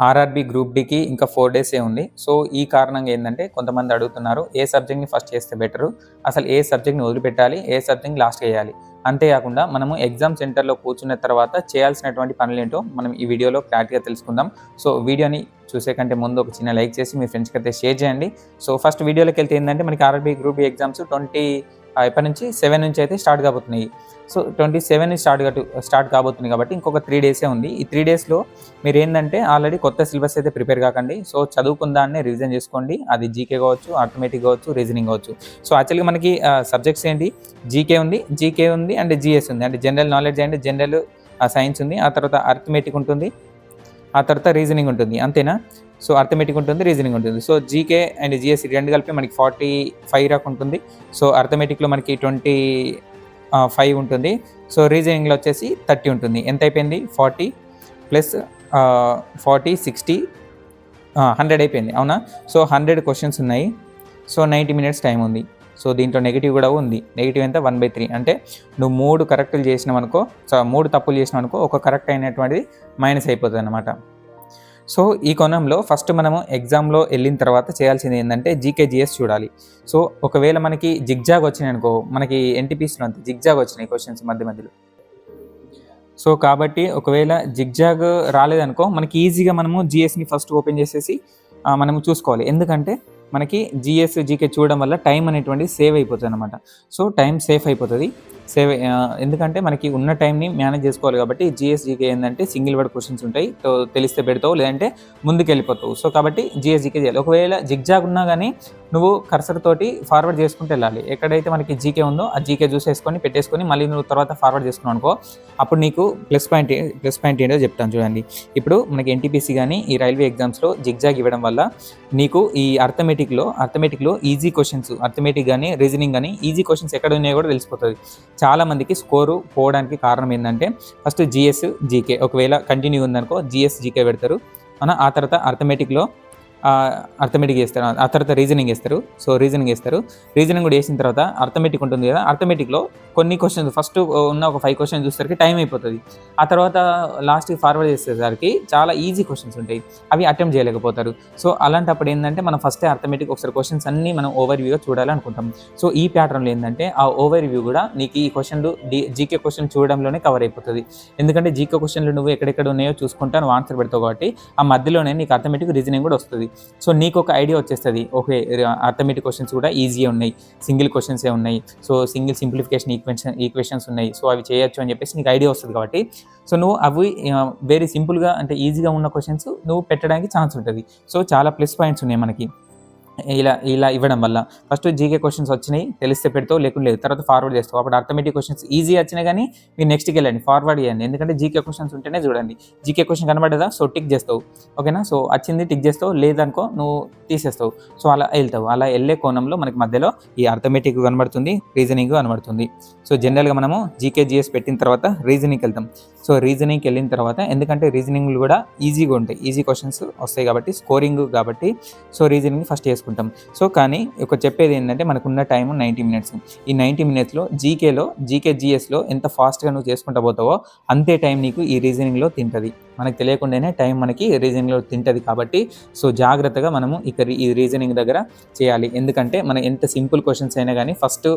RRB group డికి ఇంకా four డేసే ఉంది. సో ఈ కారణంగా ఏంటంటే కొంతమంది అడుగుతున్నారు ఏ సబ్జెక్ట్ని ఫస్ట్ చేస్తే బెటరు అసలు ఏ సబ్జెక్ట్ని వదిలిపెట్టాలి? ఏ సబ్జెక్ట్ లాస్ట్ చేయాలి? అంతేకాకుండా మనము ఎగ్జామ్ సెంటర్లో కూర్చున్న తర్వాత చేయాల్సినటువంటి పనులు ఏంటో మనం ఈ వీడియోలో క్లారిటీగా తెలుసుకుందాం. సో వీడియోని చూసే కంటే ముందు ఒక చిన్న లైక్ చేసి మీ ఫ్రెండ్స్కి అయితే షేర్ చేయండి. సో ఫస్ట్ వీడియోలోకి వెళ్తే ఏంటంటే మనకి RRB group D exams twenty ఎప్పటి నుంచి సెవెన్ నుంచి అయితే స్టార్ట్ కాబోతున్నాయి. సో ట్వంటీ సెవెన్ స్టార్ట్ కట్టు స్టార్ట్ కాబోతుంది కాబట్టి ఇంకొక త్రీ డేసే ఉంది. ఈ త్రీ డేస్లో మీరు ఏంటంటే ఆల్రెడీ కొత్త సిలబస్ అయితే ప్రిపేర్ కాకండి. సో చదువుకున్న దాన్ని రివిజన్ చేసుకోండి. అది జీకే కావచ్చు ఆర్థమెటిక్ కావచ్చు రీజనింగ్ కావచ్చు. సో యాక్చువల్గా మనకి సబ్జెక్ట్స్ ఏంటి? జీకే ఉంది జీకే ఉంది అండ్ జిఎస్ ఉంది. అంటే general knowledge and general science ఉంది. ఆ తర్వాత అర్థమెటిక్ ఉంటుంది. ఆ తర్వాత రీజనింగ్ ఉంటుంది అంతేనా? సో అర్థమెటిక్ ఉంటుంది రీజనింగ్ ఉంటుంది. సో జీకే అండ్ జిఎస్ రెండు కలిపి మనకి ఫార్టీ ఫైవ్ రాక్ ఉంటుంది. సో అర్థమెటిక్లో మనకి ట్వంటీ ఫైవ్ ఉంటుంది. సో రీజనింగ్లో వచ్చేసి థర్టీ ఉంటుంది. ఎంత అయిపోయింది? Forty plus forty sixty hundred అయిపోయింది అవునా? సో హండ్రెడ్ క్వశ్చన్స్ ఉన్నాయి. సో నైంటీ మినిట్స్ టైం ఉంది. సో దీంట్లో నెగిటివ్ కూడా ఉంది. నెగిటివ్ ఎంత? వన్ బై త్రీ అంటే నువ్వు మూడు కరెక్ట్లు చేసినావనుకో సో మూడు తప్పులు చేసినవనుకో ఒక కరెక్ట్ అయినటువంటిది మైనస్ అయిపోతుంది అనమాట సో ఈ కోణంలో ఫస్ట్ మనము ఎగ్జామ్లో వెళ్ళిన తర్వాత చేయాల్సింది ఏంటంటే జీకేజీఎస్ చూడాలి. సో ఒకవేళ మనకి జిగ్జాగ్ వచ్చినాయి అనుకో మనకి ఎన్టీపీసీలో అంతే జిగ్జాగ్ వచ్చినాయి క్వశ్చన్స్ మధ్య మధ్యలో. సో కాబట్టి ఒకవేళ జిగ్జాగ్ రాలేదనుకో మనకి ఈజీగా మనము జిఎస్ని ఫస్ట్ ఓపెన్ చేసేసి మనము చూసుకోవాలి. ఎందుకంటే మనకి జిఎస్ జీకే చూడడం వల్ల టైం అనేటువంటి సేవ్ అయిపోతుంది అనమాట సో టైం సేఫ్ అయిపోతుంది. సేవ్ ఎందుకంటే మనకి ఉన్న టైంని మేనేజ్ చేసుకోవాలి కాబట్టి జిఎస్ జీకే ఏంటంటే సింగిల్ వర్డ్ క్వశ్చన్స్ ఉంటాయి. సో తెలిస్తే పెడతావు లేదంటే ముందుకు వెళ్ళిపోతావు సో కాబట్టి జిఎస్ జీకే చేయాలి. ఒకవేళ జిగ్జాగ్ ఉన్నా కానీ నువ్వు కర్సర్ తోటి ఫార్వర్డ్ చేసుకుంటూ వెళ్ళాలి. ఎక్కడైతే మనకి జీకే ఉందో ఆ జీకే చూసేసుకొని పెట్టేసుకొని మళ్ళీ నువ్వు తర్వాత ఫార్వర్డ్ చేసుకున్నావు అనుకో అప్పుడు నీకు ప్లస్ పాయింట్ ప్లస్ పాయింట్ ఏంటో చెప్తాను చూడండి. ఇప్పుడు మనకి ఎన్టీపీసీ కానీ ఈ రైల్వే ఎగ్జామ్స్లో జిగ్జాగ్ ఇవ్వడం వల్ల నీకు ఈ అర్థమెటిక్లో అర్థమెటిక్లో ఈజీ క్వశ్చన్స్ అర్థమెటిక్ కానీ రీజనింగ్ కానీ ఈజీ క్వశ్చన్స్ ఎక్కడ ఉన్నాయో కూడా తెలిసిపోతుంది. చాలా మందికి స్కోరు పోవడానికి కారణం ఏంటంటే ఫస్ట్ జిఎస్ జీకే ఒకవేళ కంటిన్యూ ఉందనుకో జిఎస్ జీకే పెడతారు. మన ఆ తర్వాత అర్థమెటిక్లో అర్థమెటిక్ చేస్తారు. ఆ తర్వాత రీజనింగ్ వేస్తారు సో రీజనింగ్ వేస్తారు రీజనింగ్ కూడా వేసిన తర్వాత అర్థమెటిక్ ఉంటుంది కదా అర్థమెటిక్లో కొన్ని క్వశ్చన్స్ ఫస్ట్ ఉన్న ఒక ఫైవ్ క్వశ్చన్స్ చూసేసరికి టైం అయిపోతుంది. ఆ తర్వాత లాస్ట్కి ఫార్వర్డ్ చేసేసరికి చాలా ఈజీ క్వశ్చన్స్ ఉంటాయి. అవి అటెంప్ట్ చేయలేకపోతారు. సో అలాంటప్పుడు ఏంటంటే మనం ఫస్టే అర్థమెటిక్ ఒకసారి క్వశ్చన్స్ అన్నీ మనం ఓవర్ వ్యూగా చూడాలనుకుంటాం. సో ఈ ప్యాటర్న్లో ఏంటంటే ఆ ఓవర్ వ్యూ కూడా నీకు ఈ క్వశ్చన్లు జీకే క్వశ్చన్ చూడడంలోనే కవర్ అయిపోతుంది. ఎందుకంటే జీకే క్వశ్చన్లు నువ్వు ఎక్కడెక్కడ ఉన్నాయో చూసుకుంటా నువ్వు ఆన్సర్ పెడతావు కాబట్టి ఆ మధ్యలోనే నీకు అర్థమెటిక్ రీజనింగ్ కూడా వస్తుంది. సో నీకు ఒక ఐడియా వచ్చేస్తుంది. ఓకే అర్థమెటిక్ క్వశ్చన్స్ కూడా ఈజీ ఉన్నాయి. సింగిల్ క్వశ్చన్సే ఉన్నాయి. So single simplification equation equations ఉన్నాయి. సో అవి చేయొచ్చు అని చెప్పేసి నీకు ఐడియా వస్తుంది కాబట్టి. సో నువ్వు అవి వెరీ సింపుల్గా అంటే ఈజీగా ఉన్న క్వశ్చన్స్ నువ్వు పెట్టడానికి ఛాన్స్ ఉంటుంది. సో చాలా ప్లస్ పాయింట్స్ ఉన్నాయి మనకి. ఇలా ఇలా ఇవ్వడం వల్ల. ఫస్ట్ జీకే క్వశ్చన్స్ వచ్చినాయి తెలిస్తే పెడతావు లేకుండా లేదు. తర్వాత ఫార్వర్డ్ చేస్తావు. అప్పుడు అర్థమెటిక్ క్వశ్చన్స్ ఈజీ వచ్చినాయి కానీ మీరు నెక్స్ట్కి వెళ్ళండి. ఫార్వర్డ్ చేయండి. ఎందుకంటే జీకే క్వశ్చన్స్ ఉంటేనే చూడండి. జీకే క్వశ్చన్ కనబడదా? సో టిక్ చేస్తావు. ఓకేనా సో వచ్చింది టిక్ చేస్తావు. లేదనుకో నువ్వు తీసేస్తావు. సో అలా వెళ్తావు. అలా వెళ్ళే కోణంలో మనకి మధ్యలో ఈ అర్థమెటిక్ కనబడుతుంది రీజనింగ్ కనబడుతుంది. సో జనరల్గా మనము జీకే జిఎస్ పెట్టిన తర్వాత రీజనింగ్కి వెళ్తాం. సో రీజనింగ్కి వెళ్ళిన తర్వాత ఎందుకంటే రీజనింగ్లు కూడా ఈజీగా ఉంటాయి. ఈజీ క్వశ్చన్స్ వస్తాయి కాబట్టి స్కోరింగ్ కాబట్టి సో రీజనింగ్ ఫస్ట్ చేసుకుంటాం. సో కానీ ఒక చెప్పేది ఏంటంటే మనకున్న టైం నైంటీ మినిట్స్ ఈ నైంటీ మినిట్స్లో జీకేలో జీకే జీఎస్లో ఎంత ఫాస్ట్గా నువ్వు చేసుకుంటా పోతావో అంతే టైం నీకు ఈ రీజనింగ్లో తింటుంది. మనకు తెలియకుండానే టైం మనకి రీజనింగ్లో తింటుంది కాబట్టి సో జాగ్రత్తగా మనము ఇక్కడ ఈ రీజనింగ్ దగ్గర చేయాలి. ఎందుకంటే మనం ఎంత సింపుల్ క్వశ్చన్స్ అయినా కానీ ఫస్ట్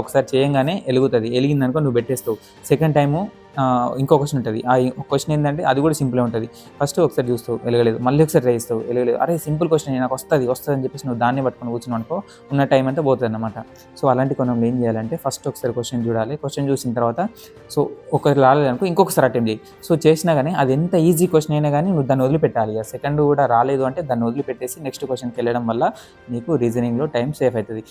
ఒకసారి చేయంగానే వెలుగుతుంది వెలిగిందనుకో నువ్వు పెట్టేస్తావు. సెకండ్ టైము ఇంకో క్వశ్చన్ ఉంటుంది. ఆ క్వశ్చన్ ఏంటంటే అది కూడా సింపుల్ ఉంటుంది. ఫస్ట్ ఒకసారి చూస్తావు వెళ్ళగలేదు. మళ్ళీ ఒకసారి ట్రై చేస్తావు వెలగలేదు అరే సింపుల్ క్వశ్చన్ నాకు వస్తుంది వస్తుంది అని చెప్పేసి నువ్వు దాన్ని పట్టుకొని కూర్చుని అనుకో ఉన్న టైం అంతా పోతుంది అనమాట సో అలాంటి కొన్ని ఏం చేయాలంటే ఫస్ట్ ఒకసారి క్వశ్చన్ చూడాలి. క్వశ్చన్ చూసిన తర్వాత సో ఒకరు రాలేదనుకో ఇంకొకసారి అటెంప్ట్ చేయి. సో చేసినా కానీ అది ఎంత ఈజీ క్వశ్చన్ అయినా కానీ నువ్వు దాన్ని వదిలిపెట్టాలి. ఇక సెకండ్ కూడా రాలేదు అంటే దాన్ని వదిలిపెట్టేసి నెక్స్ట్ క్వశ్చన్కి వెళ్ళడం వల్ల నీకు రీజనింగ్లో టైం సేఫ్ అవుతుంది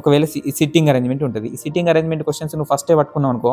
ఒకవేళ సిట్టింగ్ అరేంజ్మెంట్ ఉంటుంది. ఈ సిట్టింగ్ అరేంజ్మెంట్ క్వశ్చన్స్ నువ్వు ఫస్టే పట్టుకున్నావు అనుకో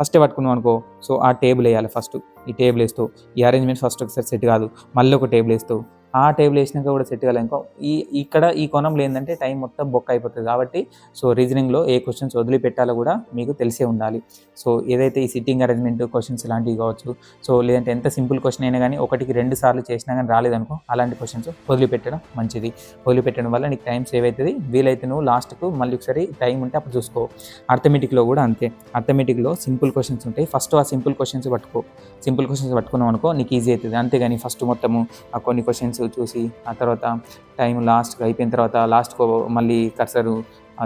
ఫస్టే పట్టుకున్నావు అనుకో సో సో ఆ టేబుల్ వేయాలి ఫస్ట్. ఈ టేబుల్ వేస్తూ ఈ అరేంజ్మెంట్ ఫస్ట్ ఒకసారి సెట్ కాదు మళ్ళీ ఒక టేబుల్ వేస్తూ ఆ టేబుల్ వేసినాక కూడా సెట్ కాలేదు ఇంకో ఈ ఇక్కడ ఈ కోణంలో ఏంటంటే టైం మొత్తం బొక్క అయిపోతుంది కాబట్టి సో రీజనింగ్లో ఏ క్వశ్చన్స్ వదిలిపెట్టాలో కూడా మీకు తెలిసే ఉండాలి. సో ఏదైతే ఈ సిట్టింగ్ అరేంజ్మెంట్ క్వశ్చన్స్ ఇలాంటివి కావచ్చు సో లేదంటే ఎంత సింపుల్ క్వశ్చన్ అయినా కానీ ఒకటికి రెండు సార్లు చేసినా కానీ రాలేదనుకో అలాంటి క్వశ్చన్స్ వదిలిపెట్టడం మంచిది. వదిలిపెట్టడం వల్ల నీకు టైం సేవ్ అవుతుంది. వీలైతే నువ్వు లాస్ట్కు మళ్ళీ ఒకసారి టైం ఉంటే అప్పుడు చూసుకో. అర్థమెటిక్లో కూడా అంతే. అర్థమెటిక్లో సింపుల్ క్వశ్చన్స్ ఉంటాయి. ఫస్ట్ ఆ సింపుల్ క్వశ్చన్స్ పట్టుకో. సింపుల్ క్వశ్చన్స్ పట్టుకున్నాం అనుకో నీకు ఈజీ అవుతుంది. అంతేగాని ఫస్ట్ మొత్తము ఆ కొన్ని క్వశ్చన్స్ చూసి ఆ తర్వాత టైం లాస్ట్కి అయిపోయిన తర్వాత లాస్ట్కో మళ్ళీ కర్సరు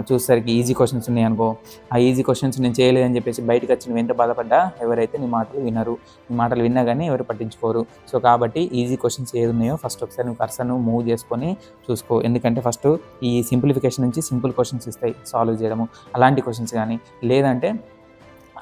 చూసేసరికి ఈజీ క్వశ్చన్స్ ఉన్నాయి అనుకో. ఆ ఈజీ క్వశ్చన్స్ నేను చేయలేదని చెప్పేసి బయటకు వచ్చి నువ్వు ఎంత బాధపడ్డా ఎవరైతే నీ మాటలు వినరు. నీ మాటలు విన్నా కానీ ఎవరు పట్టించుకోరు. సో కాబట్టి ఈజీ క్వశ్చన్స్ ఏది ఉన్నాయో ఫస్ట్ ఒకసారి నువ్వు కర్సర్ను మూవ్ చేసుకొని చూసుకో. ఎందుకంటే ఫస్ట్ ఈ సింప్లిఫికేషన్ నుంచి సింపుల్ క్వశ్చన్స్ ఇస్తాయి సాల్వ్ చేయడము. అలాంటి క్వశ్చన్స్ కానీ లేదంటే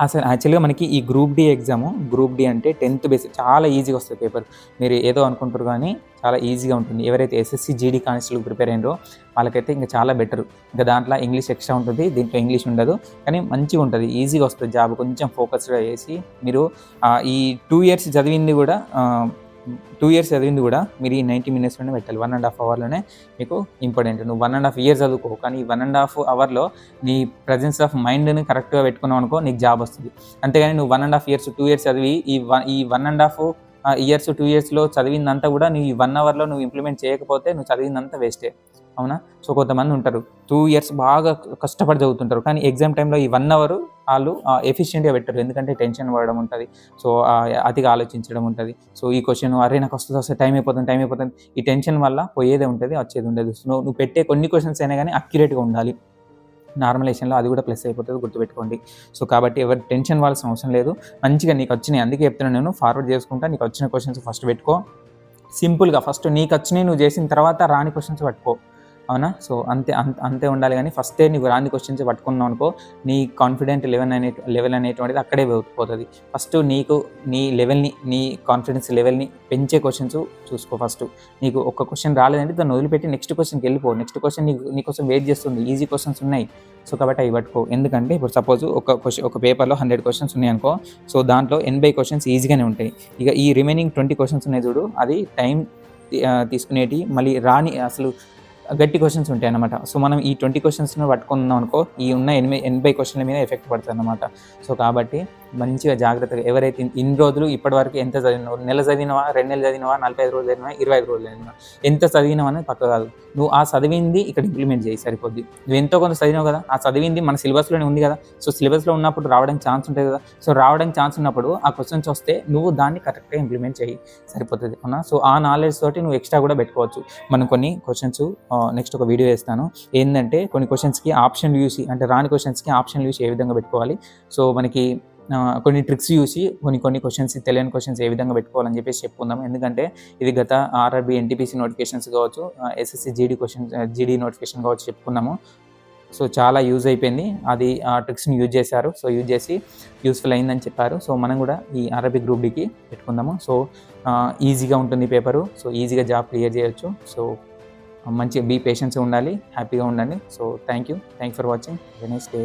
అసలు యాక్చువల్గా మనకి ఈ group D exam group D అంటే టెన్త్ బేస్ చాలా ఈజీగా వస్తుంది పేపర్ మీరు ఏదో అనుకుంటారు కానీ చాలా ఈజీగా ఉంటుంది. ఎవరైతే ఎస్ఎస్సి జీడీ కానిస్టేబుల్ ప్రిపేర్ అయినరో వాళ్ళకైతే ఇంకా చాలా బెటర్ ఇంకా దాంట్లో ఇంగ్లీష్ ఎక్స్ట్రా ఉంటుంది దీంట్లో ఇంగ్లీష్ ఉండదు. కానీ మంచిగా ఉంటుంది ఈజీగా వస్తుంది జాబ్ కొంచెం ఫోకస్గా చేసి మీరు ఈ టూ ఇయర్స్ చదివింది కూడా టూ ఇయర్స్ చదివింది కూడా. మీరు ఈ నైంటీ మినిట్స్లోనే పెట్టాలి. వన్ అండ్ హాఫ్ అవర్లోనే మీకు ఇంపార్టెంట్ నువ్వు వన్ అండ్ హాఫ్ ఇయర్ చదువుకో కానీ ఈ వన్ అండ్ హాఫ్ అవర్లో నీ ప్రజెన్స్ ఆఫ్ మైండ్ని కరెక్ట్గా పెట్టుకున్నావు అనుకో నీకు జాబ్ వస్తుంది. అంతేగాని నువ్వు one and half years two years చదివి ఈ వన్ ఈ one and half years two ఇయర్స్లో చదివిందంతా కూడా నువ్వు ఈ వన్ అవర్లో నువ్వు ఇంప్లిమెంట్ చేయకపోతే నువ్వు చదివిందంతా వేస్టే అవునా? సో కొంతమంది ఉంటారు. టూ ఇయర్స్ బాగా కష్టపడి చదువుతుంటారు. కానీ ఎగ్జామ్ టైంలో ఈ వన్ అవర్ వాళ్ళు ఎఫిషియెంట్గా పెట్టరు. ఎందుకంటే టెన్షన్ పడడం ఉంటుంది. సో అతిగా ఆలోచించడం ఉంటుంది. సో ఈ క్వశ్చన్ అరే నాకు వస్తుంది వస్తే టైం అయిపోతుంది టైం అయిపోతుంది. ఈ టెన్షన్ వల్ల పోయేదే ఉంటుంది వచ్చేది ఉండదు. సో నువ్వు నువ్వు పెట్టే కొన్ని క్వశ్చన్స్ అయినా కానీ అక్యురేట్గా ఉండాలి. నార్మలైజేషన్లో అది కూడా ప్లస్ అయిపోతుంది గుర్తుపెట్టుకోండి. సో కాబట్టి ఎవరు టెన్షన్ వాళ్ళసిన అవసరం లేదు. మంచిగా నీకు వచ్చినాయి. అందుకే చెప్తున్నాను నేను ఫార్వర్డ్ చేసుకుంటా. నీకు వచ్చిన క్వశ్చన్స్ ఫస్ట్ పెట్టుకో. సింపుల్గా ఫస్ట్ నీకు వచ్చినాయి నువ్వు చేసిన తర్వాత రాని క్వశ్చన్స్ పట్టుకో. అవునా? సో అంతే అంత అంతే ఉండాలి కానీ ఫస్టే నీకు రాని క్వశ్చన్స్ పట్టుకున్నావు అనుకో నీ కాన్ఫిడెంట్ లెవెల్ అనే లెవెల్ అనేటువంటిది అక్కడే పోతుంది. ఫస్ట్ నీకు నీ లెవెల్ని నీ కాన్ఫిడెన్స్ లెవెల్ని పెంచే క్వశ్చన్స్ చూసుకో ఫస్ట్ నీకు ఒక క్వశ్చన్ రాలేదంటే దాన్ని వదిలిపెట్టి నెక్స్ట్ క్వశ్చన్కి వెళ్ళిపో. నెక్స్ట్ క్వశ్చన్ నీకు నీకోసం వెయిట్ చేస్తుంది. ఈజీ క్వశ్చన్స్ ఉన్నాయి. సో కాబట్టి అవి పట్టుకో. ఎందుకంటే ఇప్పుడు సపోజ్ ఒక క్వశ్చన్ ఒక పేపర్లో హండ్రెడ్ క్వశ్చన్స్ ఉన్నాయి అనుకో సో దాంట్లో ఎనభై క్వశ్చన్స్ ఈజీగానే ఉంటాయి. ఇక ఈ రిమైనింగ్ ట్వంటీ క్వశ్చన్స్ ఉన్నాయి చూడు అది టైం తీసుకునేటి మళ్ళీ రాని అసలు గట్టి క్వశ్చన్స్ ఉంటాయి అన్నమాట. సో మనం ఈ ట్వంటీ క్వశ్చన్స్ని పట్టుకున్నాం అనుకో ఈ ఉన్న ఎనభై ఎనభై క్వశ్చన్ల మీద ఎఫెక్ట్ పడుతుంది అన్నమాట. సో కాబట్టి మంచిగా జాగ్రత్తగా ఎవరైతే ఇన్ని రోజులు ఇప్పటివరకు ఎంత చదివినవో నెల చదివినవా రెండు నెలలు చదివినవా నలభై ఐదు రోజులు చదివినవా ఇరవై ఐదు రోజులు చదివినవా ఎంత చదివినవా అనేది పక్క కాదు. నువ్వు ఆ చదివింది ఇక్కడ ఇంప్లిమెంట్ చేయి సరిపోద్ది. నువ్వు ఎంతో కొంత చదివినావు కదా ఆ చదివింది మన సిలబస్లోనే ఉంది కదా సో సిలబస్లో ఉన్నప్పుడు రావడానికి ఛాన్స్ ఉంటుంది కదా సో రావడానికి ఛాన్స్ ఉన్నప్పుడు ఆ క్వశ్చన్స్ వస్తే నువ్వు దాన్ని కరెక్ట్గా ఇంప్లిమెంట్ చేయి సరిపోతుంది. అవునా? సో ఆ నాలెడ్జ్ తోటి నువ్వు ఎక్స్ట్రా కూడా పెట్టుకోవచ్చు. మనం కొన్ని క్వశ్చన్స్ నెక్స్ట్ ఒక వీడియో వేస్తాను. ఏంటంటే కొన్ని క్వశ్చన్స్కి ఆప్షన్ యూసి అంటే రాని క్వశ్చన్స్కి ఆప్షన్లు యూసి ఏ విధంగా పెట్టుకోవాలి. సో మనకి కొన్ని ట్రిక్స్ చూసి కొన్ని కొన్ని క్వశ్చన్స్ తెలియని క్వశ్చన్స్ ఏ విధంగా పెట్టుకోవాలని చెప్పేసి చెప్పుకుందాం. ఎందుకంటే ఇది గత ఆర్ఆర్బి ఎన్టీపీసీ నోటిఫికేషన్స్ కావచ్చు SSC GD question GD notification కావచ్చు చెప్పుకున్నాము. సో చాలా యూజ్ అయిపోయింది. అది ఆ ట్రిక్స్ని యూజ్ చేశారు. సో యూజ్ చేసి యూస్ఫుల్ అయిందని చెప్పారు. సో మనం కూడా ఈ ఆర్ఆర్బి గ్రూప్ డికి పెట్టుకుందాము. సో ఈజీగా ఉంటుంది పేపరు సో ఈజీగా జాబ్ క్లియర్ చేయొచ్చు. సో మంచిగా బీ పేషెన్స్ ఉండాలి హ్యాపీగా ఉండండి. So thank you thank for watching next day